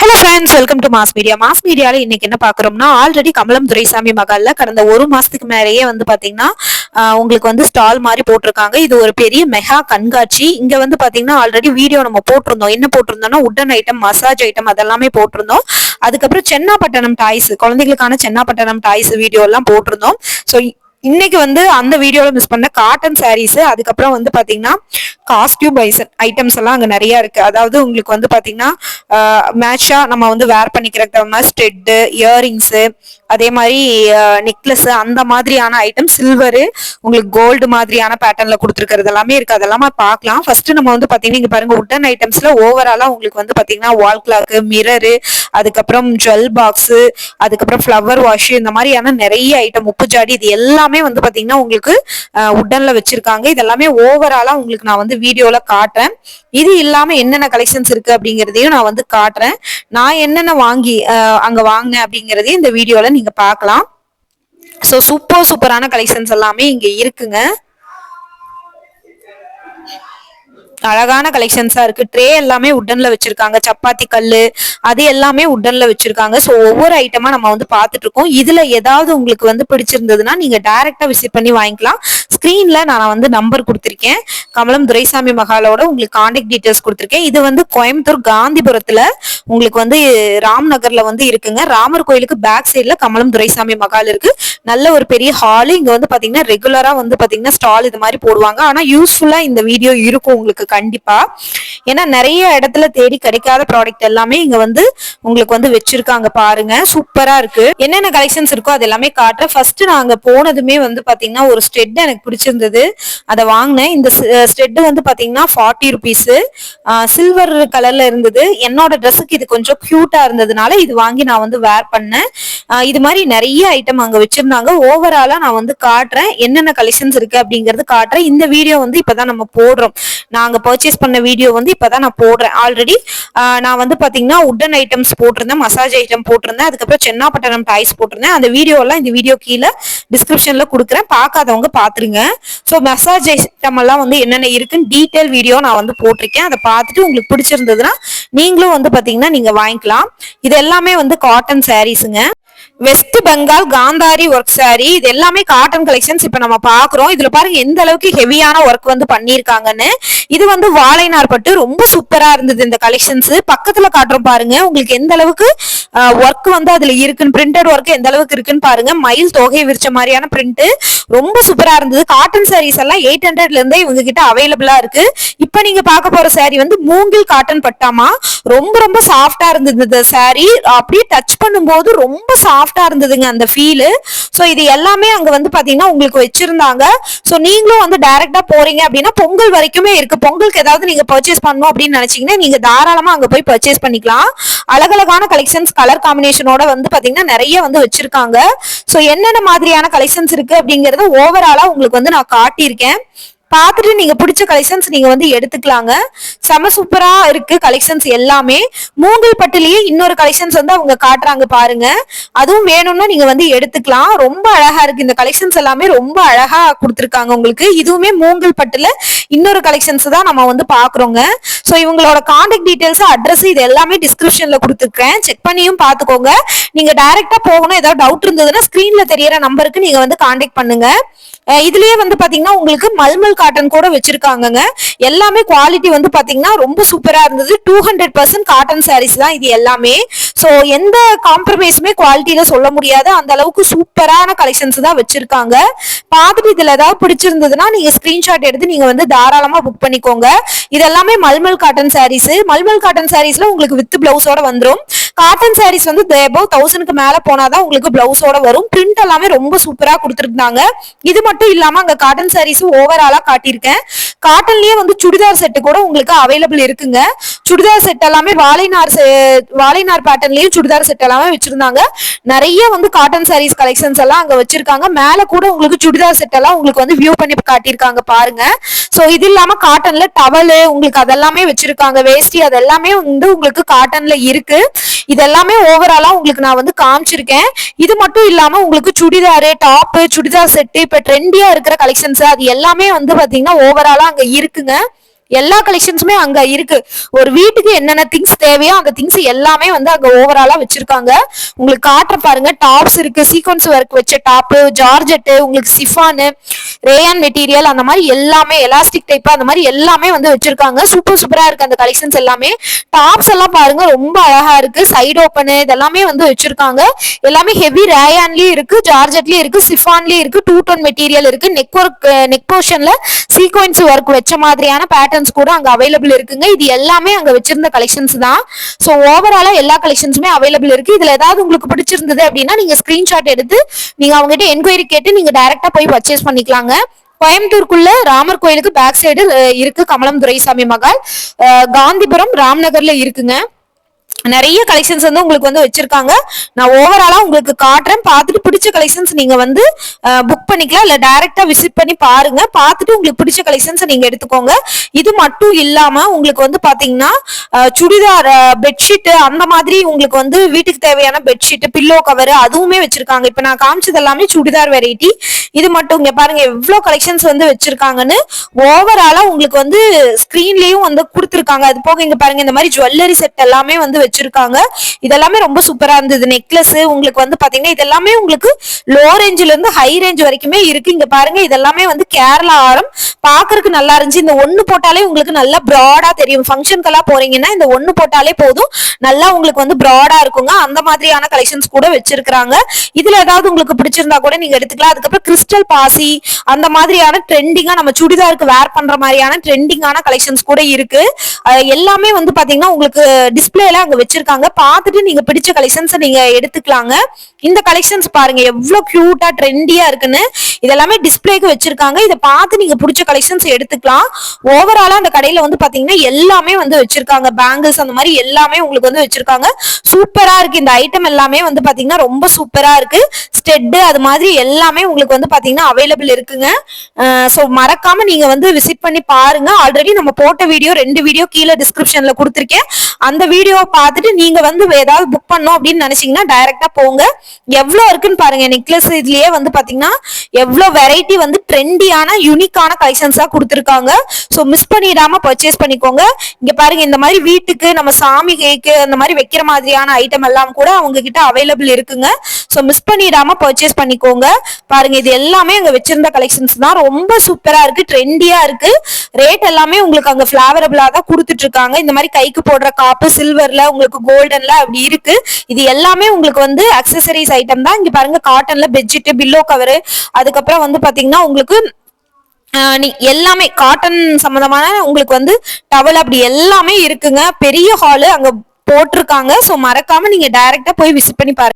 Hello friends welcome to mass media mass மீடியாவில் இன்னைக்கு என்ன பாக்குறோம்னா ஆல்ரெடி கமலம் துரைசாமி மகால்ல கடந்த ஒரு மாசத்துக்கு மேலேயே வந்து பாத்தீங்கன்னா உங்களுக்கு வந்து ஸ்டால் மாதிரி போட்டிருக்காங்க. இது ஒரு பெரிய மெகா கண்காட்சி. இங்க வந்து பாத்தீங்கன்னா ஆல்ரெடி வீடியோ நம்ம போட்டிருந்தோம். என்ன போட்டிருந்தோம்னா உட்டன் ஐட்டம் மசாஜ் ஐட்டம் அதெல்லாமே போட்டிருந்தோம். அதுக்கப்புறம் சென்னாப்பட்டணம் டாய்ஸ் குழந்தைகளுக்கான சென்னாப்பட்டணம் டாய்ஸ் வீடியோ எல்லாம் போட்டிருந்தோம். ஸோ இன்னைக்கு வந்து அந்த வீடியோல மிஸ் பண்ண காட்டன் சாரீஸ் அதுக்கப்புறம் வந்து பாத்தீங்கன்னா காஸ்டியூம் ஐசன் ஐட்டம்ஸ் எல்லாம் அங்க நிறைய இருக்கு. அதாவது உங்களுக்கு வந்து பாத்தீங்கன்னா மேட்சா நம்ம வந்து வேர் பண்ணிக்கிற மாதிரி ஸ்டெட்டு இயரிங்ஸ் அதே மாதிரி நெக்லஸ் அந்த மாதிரியான ஐட்டம் சில்வரு உங்களுக்கு கோல்டு மாதிரியான பேட்டர்ன்ல கொடுத்துருக்கிறது எல்லாமே இருக்கு. அதெல்லாமே பார்க்கலாம். ஃபர்ஸ்ட் நம்ம வந்து பாத்தீங்கன்னா இங்க பாருங்க உட்டன் ஐட்டம்ஸ்ல ஓவராலா உங்களுக்கு வந்து பாத்தீங்கன்னா வால் கிளாக்கு மிரரு அதுக்கப்புறம் ஜுவல் பாக்ஸ் அதுக்கப்புறம் ஃப்ளவர் வாஷ் இந்த மாதிரியான நிறைய ஐட்டம் உப்பு ஜாடி இது எல்லாமே வந்து பாத்தீங்கன்னா உங்களுக்கு உட்டன்ல வச்சிருக்காங்க. இதெல்லாமே ஓவராலாக ஓவராலா உங்களுக்கு நான் வந்து வீடியோல காட்டுறேன். இது இல்லாம என்னென்ன கலெக்ஷன்ஸ் இருக்கு அப்படிங்கறதையும் நான் வந்து காட்டுறேன். நான் என்னென்ன வாங்கி அங்கே அங்க வாங்கினேன் அப்படிங்கறதையும் இந்த வீடியோல நீங்க பார்க்கலாம். ஸோ சூப்பர் சூப்பரான கலெக்ஷன்ஸ் எல்லாமே இங்க இருக்குங்க. அழகான கலெக்ஷன்ஸா இருக்கு. ட்ரே எல்லாமே உட்டன்ல வச்சிருக்காங்க. சப்பாத்தி கல் அது எல்லாமே உட்டன்ல வச்சிருக்காங்க. ஸோ ஒவ்வொரு ஐட்டமா நம்ம வந்து பார்த்துட்டு இருக்கோம். இதுல ஏதாவது உங்களுக்கு வந்து பிடிச்சிருந்ததுன்னா நீங்க டைரக்டா விசிட் பண்ணி வாங்கிக்கலாம். ஸ்கிரீன்ல நான் வந்து நம்பர் கொடுத்திருக்கேன். கமலம் துரைசாமி மகாலோட உங்களுக்கு கான்டாக்ட் டீட்டெயில்ஸ் கொடுத்திருக்கேன். இது வந்து கோயம்புத்தூர் காந்திபுரத்துல உங்களுக்கு வந்து ராம் நகர்ல வந்து இருக்குங்க. ராமர் கோயிலுக்கு பேக் சைடில் கமலம் துரைசாமி மகால் இருக்கு. நல்ல ஒரு பெரிய ஹாலு இங்க வந்து பாத்தீங்கன்னா ரெகுலரா வந்து பாத்தீங்கன்னா ஸ்டால் இது மாதிரி போடுவாங்க. ஆனா யூஸ்ஃபுல்லா இந்த வீடியோ இருக்கும் உங்களுக்கு கண்டிப்பா. ஏன்னா நிறைய இடத்துல தேடி கிடைக்காத ப்ராடக்ட் எல்லாமே இங்க வந்து உங்களுக்கு வந்து வச்சிருக்காங்க பாருங்க. சூப்பரா இருக்கு. என்னென்ன கலெக்ஷன்ஸ் இருக்கோ அது எல்லாமே காட்டுறேன். ஃபர்ஸ்ட் நாங்க போனதுமே வந்து பாத்தீங்கன்னா ஒரு ஸ்டெட் எனக்கு பிடிச்சிருந்தது. அதை வாங்கினேன். இந்த ஸ்டெட் வந்து பாத்தீங்கன்னா ஃபார்ட்டி ருபீஸ் சில்வர் கலர்ல இருந்தது. என்னோட ட்ரெஸ்ஸுக்கு இது கொஞ்சம் கியூட்டா இருந்ததுனால இது வாங்கி நான் வந்து வேர் பண்ணேன். இது மாதிரி நிறைய ஐட்டம் அங்க வச்சிருந்தாங்க. ஓவராலா நான் வந்து காட்டுறேன். என்னென்ன கலெக்ஷன்ஸ் இருக்கு அப்படிங்கறது காட்டுறேன். இந்த வீடியோ வந்து இப்பதான் நம்ம போடுறோம். நாங்க பர்ச்சேஸ் பண்ண வீடியோ வந்து இப்போதான் நான் போடுறேன். ஆல்ரெடி நான் வந்து பார்த்தீங்கன்னா உட்டன் ஐட்டம்ஸ் போட்டிருந்தேன் மசாஜ் ஐட்டம் போட்டிருந்தேன் அதுக்கப்புறம் சென்னாப்பட்டனம் டாய்ஸ் போட்டிருந்தேன். அந்த வீடியோலாம் இந்த வீடியோ கீழே டிஸ்கிரிப்ஷன்ல கொடுக்குறேன். பார்க்காதவங்க பார்த்துருங்க ஸோ மசாஜ் ஐட்டம் எல்லாம் வந்து என்னென்ன இருக்குன்னு டீட்டெயில் வீடியோ நான் வந்து போட்டிருக்கேன். அதை பார்த்துட்டு உங்களுக்கு பிடிச்சிருந்ததுன்னா நீங்களும் வந்து பார்த்தீங்கன்னா நீங்கள் வாங்கிக்கலாம். இது எல்லாமே வந்து காட்டன் சாரீஸுங்க வெஸ்ட் பெங்கால் காந்தாரி ஒர்க் சாரி இது எல்லாமே காட்டன் கலெக்ஷன்ஸ் இப்ப நம்ம பாக்குறோம் இதுல பாருங்க எந்த அளவுக்கு ஹெவியான ஒர்க் வந்து பண்ணிருக்காங்கன்னு இது வந்து வாழைநார் பட்டு ரொம்ப சூப்பரா இருந்தது இந்த கலெக்ஷன்ஸ் பக்கத்துல காட்டுறோம் பாருங்க. உங்களுக்கு எந்த அளவுக்கு ஒர்க் வந்து அதுல இருக்குன்னு பிரிண்டட் ஒர்க் எந்த அளவுக்கு இருக்குன்னு பாருங்க. மயில் தொகை விரிச்ச மாதிரியான பிரிண்ட் ரொம்ப சூப்பரா இருந்தது. காட்டன் சாரீஸ் எல்லாம் எயிட் ஹண்ட்ரட்ல இருந்தே இவங்க கிட்ட அவைலபிளா இருக்கு. இப்ப நீங்க பார்க்க போற saree வந்து மூங்கில் காட்டன் பட்டாமா? ரொம்ப ரொம்ப சாஃப்டா இருந்தது இந்த அப்படியே டச் பண்ணும்போது ரொம்ப சாஃப்டா இருந்ததுங்க அந்த ஃபீலு சோ இது எல்லாமே அங்க வந்து பாத்தீங்கன்னா உங்களுக்கு வச்சிருந்தாங்க. சோ நீங்களும் வந்து டைரக்டா போறீங்க அப்படின்னா பொங்கல் வரைக்குமே இருக்கு. உங்களுக்கு ஏதாவது நீங்க பர்ச்சேஸ் பண்ணணும் அப்படின்னு நினைச்சீங்கன்னா நீங்க தாராளமா அங்க போய் பர்ச்சேஸ் பண்ணிக்கலாம். அழகழகான கலெக்ஷன்ஸ் கலர் காம்பினேஷனோட வந்து பாத்தீங்கன்னா நிறைய வந்து வச்சிருக்காங்க. சோ என்னென்ன மாதிரியான கலெக்ஷன்ஸ் இருக்கு அப்படிங்கறத ஓவராலா உங்களுக்கு வந்து நான் காட்டியிருக்கேன். பார்த்துட்டு நீங்கள் பிடிச்ச கலெக்ஷன்ஸ் நீங்கள் வந்து எடுத்துக்கலாங்க. செம சூப்பராக இருக்குது கலெக்ஷன்ஸ் எல்லாமே. மூங்கில் பட்டுலேயே இன்னொரு கலெக்ஷன்ஸ் வந்து அவங்க காட்டுறாங்க பாருங்க. அதுவும் வேணும்னா நீங்கள் வந்து எடுத்துக்கலாம். ரொம்ப அழகாக இருக்குது இந்த கலெக்ஷன்ஸ் எல்லாமே ரொம்ப அழகாக கொடுத்துருக்காங்க உங்களுக்கு. இதுவுமே மூங்கில் பட்டில் இன்னொரு கலெக்ஷன்ஸ் தான் நம்ம வந்து பார்க்குறோங்க. ஸோ இவங்களோட காண்டாக்ட் டீட்டெயில்ஸ் அட்ரஸ் இது எல்லாமே டிஸ்கிரிப்ஷனில் கொடுத்துருக்கேன். செக் பண்ணியும் பார்த்துக்கோங்க. நீங்கள் டைரெக்டாக போகணும். ஏதாவது டவுட் இருந்ததுன்னா ஸ்க்ரீனில் தெரியற நம்பருக்கு நீங்கள் வந்து காண்டாக்ட் பண்ணுங்கள் இதுலயே வந்து பாத்தீங்கன்னா உங்களுக்கு மல்மல் காட்டன் கூட வச்சிருக்காங்கங்க. எல்லாமே குவாலிட்டி வந்து பாத்தீங்கன்னா ரொம்ப சூப்பரா இருந்தது. Two hundred percent cotton saris தான் இது எல்லாமே. ஸோ எந்த காம்ப்ரமைஸுமே குவாலிட்டியில சொல்ல முடியாது. அந்த அளவுக்கு சூப்பரான கலெக்ஷன்ஸ் தான் வச்சிருக்காங்க. பார்த்துட்டு இதுல ஏதாவது பிடிச்சிருந்ததுன்னா நீங்க ஸ்கிரீன்ஷாட் எடுத்து நீங்க வந்து தாராளமா புக் பண்ணிக்கோங்க. இதெல்லாமே மல்மல் காட்டன் சாரீஸ் மல்மல் காட்டன் சாரீஸ்ல உங்களுக்கு வித் பிளவுஸோட வந்துடும் காட்டன் சாரீஸ் வந்து அபவ் தௌசண்ட்க்கு மேல போனாதான் உங்களுக்கு பிளவுஸோட வரும். பிரிண்ட் எல்லாமே ரொம்ப சூப்பரா கொடுத்துருந்தாங்க. இது மட்டும் இல்லாம அங்க காட்டன் சாரீஸ் ஓவராலா காட்டியிருக்கேன். காட்டன்லயே வந்து சுடிதார் செட்டு கூட உங்களுக்கு அவைலபிள் இருக்குங்க. சுடிதார் செட் எல்லாமே வாழைநார் வாழைநார் பேட்டர்ன்லயும் சுடிதார் செட் எல்லாமே வச்சிருந்தாங்க. நிறைய வந்து காட்டன் சாரீஸ் கலெக்ஷன்ஸ் எல்லாம் அங்க வச்சிருக்காங்க. மேல கூட உங்களுக்கு சுடிதார் செட் எல்லாம் உங்களுக்கு வந்து வியூ பண்ணி காட்டியிருக்காங்க பாருங்க. சோ இது இல்லாம காட்டன்ல டவலு உங்களுக்கு அதெல்லாமே வச்சிருக்காங்க. வேஷ்டி அதெல்லாமே வந்து உங்களுக்கு காட்டன்ல இருக்கு. இதெல்லாமே ஓவராலா உங்களுக்கு நான் வந்து காமிச்சிருக்கேன். இது மட்டும் இல்லாம உங்களுக்கு சுடிதாரு டாப்பு சுடிதார் செட்டு இப்ப ட்ரெண்டியா இருக்கிற கலெக்ஷன்ஸ் அது எல்லாமே வந்து பாத்தீங்கன்னா ஓவராலா அங்க இருக்குங்க. எல்லா கலெக்ஷன்ஸுமே அங்க இருக்கு. ஒரு வீட்டுக்கு என்னென்ன திங்ஸ் தேவையோ அந்த திங்ஸ் எல்லாமே வந்து அங்க ஓவராலா வச்சிருக்காங்க. உங்களுக்கு காட்டுற பாருங்க டாப்ஸ் இருக்கு சீக்வன்ஸ் ஒர்க் வச்ச டாப்பு ஜார்ஜெட்டு உங்களுக்கு சிஃபானு ரேயான் மெட்டீரியல் அந்த மாதிரி எல்லாமே எலாஸ்டிக் டைப் அந்த மாதிரி எல்லாமே வந்து வச்சிருக்காங்க. சூப்பர் சூப்பரா இருக்கு அந்த கலெக்ஷன்ஸ் எல்லாமே. டாப்ஸ் எல்லாம் பாருங்க ரொம்ப அழகா இருக்கு. சைடு ஓப்பனு இதெல்லாமே வந்து வச்சிருக்காங்க. எல்லாமே ஹெவி ரேயான்லயும் இருக்கு ஜார்ஜெட்லயும் இருக்கு சிஃபான்லயும் இருக்கு டூ டோன் மெட்டீரியல் இருக்கு நெக் ஒர்க் நெக் போர்ஷன்ல சீக்வன்ஸ் ஒர்க் வச்ச மாதிரியான கலெக்ஷன்ஸ் கூட அங்க அவைலபிள் இருக்குங்க. இது எல்லாமே அங்க வச்சிருந்த கலெக்ஷன்ஸ் தான். ஸோ ஓவராலா எல்லா கலெக்ஷன்ஸுமே அவைலபிள் இருக்கு. இதுல ஏதாவது உங்களுக்கு பிடிச்சிருந்தது அப்படின்னா நீங்க ஸ்கிரீன்ஷாட் எடுத்து நீங்க அவங்க கிட்ட என்கொயரி கேட்டு நீங்க டைரக்டா போய் பர்ச்சேஸ் பண்ணிக்கலாங்க. கோயம்புத்தூருக்குள்ள ராமர் கோயிலுக்கு பேக் சைடு இருக்கு கமலம் துரைசாமி மகால் காந்திபுரம் ராம்நகர்ல இருக்குங்க. நிறைய கலெக்ஷன்ஸ் வந்து உங்களுக்கு வந்து வச்சிருக்காங்க. நான் ஓவராலா உங்களுக்கு காட்டுறேன். பார்த்துட்டு பிடிச்ச கலெக்ஷன்ஸ் நீங்க வந்து புக் பண்ணிக்கலாம். இல்ல டைரக்டா விசிட் பண்ணி பாருங்க. பார்த்துட்டு உங்களுக்கு பிடிச்ச கலெக்ஷன்ஸ் நீங்க எடுத்துக்கோங்க. இது மட்டும் இல்லாம உங்களுக்கு வந்து பாத்தீங்கன்னா சுடிதார் பெட்ஷீட் அந்த மாதிரி உங்களுக்கு வந்து வீட்டுக்கு தேவையான பெட்ஷீட் பில்லோ கவர் அதுவுமே வச்சிருக்காங்க. இப்ப நான் காமிச்சது எல்லாமே சுடிதார் வெரைட்டி இது மட்டும் இங்க பாருங்க. எவ்வளவு கலெக்ஷன்ஸ் வந்து வச்சிருக்காங்கன்னு ஓவராலா உங்களுக்கு வந்து ஸ்கிரீன்லயும் வந்து கொடுத்துருக்காங்க. அது போக இங்க பாருங்க. இந்த மாதிரி ஜுவல்லரி செட் எல்லாமே வந்து வச்சிருக்காங்க. இதெல்லாமே ரொம்ப சூப்பரா இருந்தது. நெக்லஸ் உங்களுக்கு வந்து பாத்தீங்கன்னா இதெல்லாமே உங்களுக்கு லோ ரேஞ்சில இருந்து ஹை ரேஞ்ச் வரைக்குமே இருக்கு. இங்க பாருங்க இதெல்லாமே வந்து கேரளா ஆரம். பாக்குறதுக்கு நல்லா இருந்துச்சு. இந்த ஒண்ணு போட்டாலே உங்களுக்கு நல்லா ப்ராடா தெரியும். ஃபங்க்ஷனுக்கெல்லாம் போறீங்கன்னா இந்த ஒண்ணு போட்டாலே போதும். நல்லா உங்களுக்கு வந்து ப்ராடா இருக்குங்க. அந்த மாதிரியான கலெக்ஷன்ஸ் கூட வச்சிருக்காங்க இதுல ஏதாவது உங்களுக்கு பிடிச்சிருந்தா கூட நீங்க எடுத்துக்கலாம். அதுக்கப்புறம் கிறிஸ்டல் பாசி அந்த மாதிரியான ட்ரெண்டிங்கா நம்ம சுடிதாருக்கு வேர் பண்ற மாதிரியான ட்ரெண்டிங்கான கலெக்ஷன்ஸ் கூட இருக்கு. எல்லாமே வந்து பாத்தீங்கன்னா உங்களுக்கு டிஸ்பிளேல அங்க வச்சிருக்காங்க. பார்த்துட்டு நீங்க பிடிச்ச கலெக்ஷன்ஸ் நீங்க எடுத்துக்கலாங்க. இந்த கலெக்ஷன்ஸ் பாருங்க எவ்வளவு கியூட்டா ட்ரெண்டியா இருக்குன்னு. இதெல்லாமே டிஸ்பிளேக்கு வச்சிருக்காங்க. இதை பார்த்து நீங்க பிடிச்ச கலெக்ஷன்ஸ் எடுத்துக்கலாம். ஓவராலா அந்த கடையில வந்து பாத்தீங்கன்னா எல்லாமே வந்து வச்சிருக்காங்க. பேங்கிள்ஸ் அந்த மாதிரி எல்லாமே உங்களுக்கு வந்து வச்சிருக்காங்க. சூப்பரா இருக்கு. இந்த ஐட்டம் எல்லாமே வந்து பாத்தீங்கன்னா ரொம்ப சூப்பரா இருக்கு. ஸ்டெட் அது மாதிரி எல்லாமே உங்களுக்கு வந்து பாத்தீங்கன்னா அவைலபிள் இருக்குங்க. ஸோ மறக்காம நீங்க வந்து விசிட் பண்ணி பாருங்க. ஆல்ரெடி நம்ம போட்ட வீடியோ ரெண்டு வீடியோ கீழே டிஸ்கிரிப்ஷன்ல கொடுத்துருக்கேன். அந்த வீடியோ பார்த்து பார்த்துட்டு நீங்க வந்து ஏதாவது புக் பண்ணோம் அப்படின்னு நினைச்சீங்கன்னா டைரக்டா போங்க. எவ்வளவு இருக்குன்னு பாருங்க நெக்லஸ் இதுலயே வந்து பாத்தீங்கன்னா எவ்வளவு வெரைட்டி வந்து ட்ரெண்டியான யூனிக்கான கலெக்ஷன்ஸா கொடுத்துருக்காங்க. ஸோ மிஸ் பண்ணிடாம பர்ச்சேஸ் பண்ணிக்கோங்க. இங்க பாருங்க இந்த மாதிரி வீட்டுக்கு நம்ம சாமி கேக்கு அந்த மாதிரி வைக்கிற மாதிரியான ஐட்டம் எல்லாம் கூட அவங்க கிட்ட அவைலபிள் இருக்குங்க. ஸோ மிஸ் பண்ணிடாம பர்ச்சேஸ் பண்ணிக்கோங்க. பாருங்க இது எல்லாமே அங்க வச்சிருந்த கலெக்ஷன்ஸ் தான். ரொம்ப சூப்பரா இருக்கு ட்ரெண்டியா இருக்கு. ரேட் எல்லாமே உங்களுக்கு அங்க ஃபிளாவரபிளா தான் கொடுத்துட்டு இருக்காங்க இந்த மாதிரி கைக்கு போடுற காப்பு சில்வர்ல உங்களுக்கு கோல்டன்ல அப்படி இருக்கு. இது எல்லாமே உங்களுக்கு வந்து அக்சசரிஸ் ஐட்டம் தான். இங்க பாருங்க காட்டன்ல பெட்ஷீட் பில்லோ கவர் அதுக்கப்புறம் வந்து பாத்தீங்கன்னா உங்களுக்கு நீ எல்லாமே காட்டன் சம்பந்தமான உங்களுக்கு வந்து டவல் அப்படி எல்லாமே இருக்குங்க. பெரிய ஹாலு அங்க போட்டிருக்காங்க. ஸோ மறக்காம நீங்க டைரக்டா போய் விசிட் பண்ணி பாருங்க.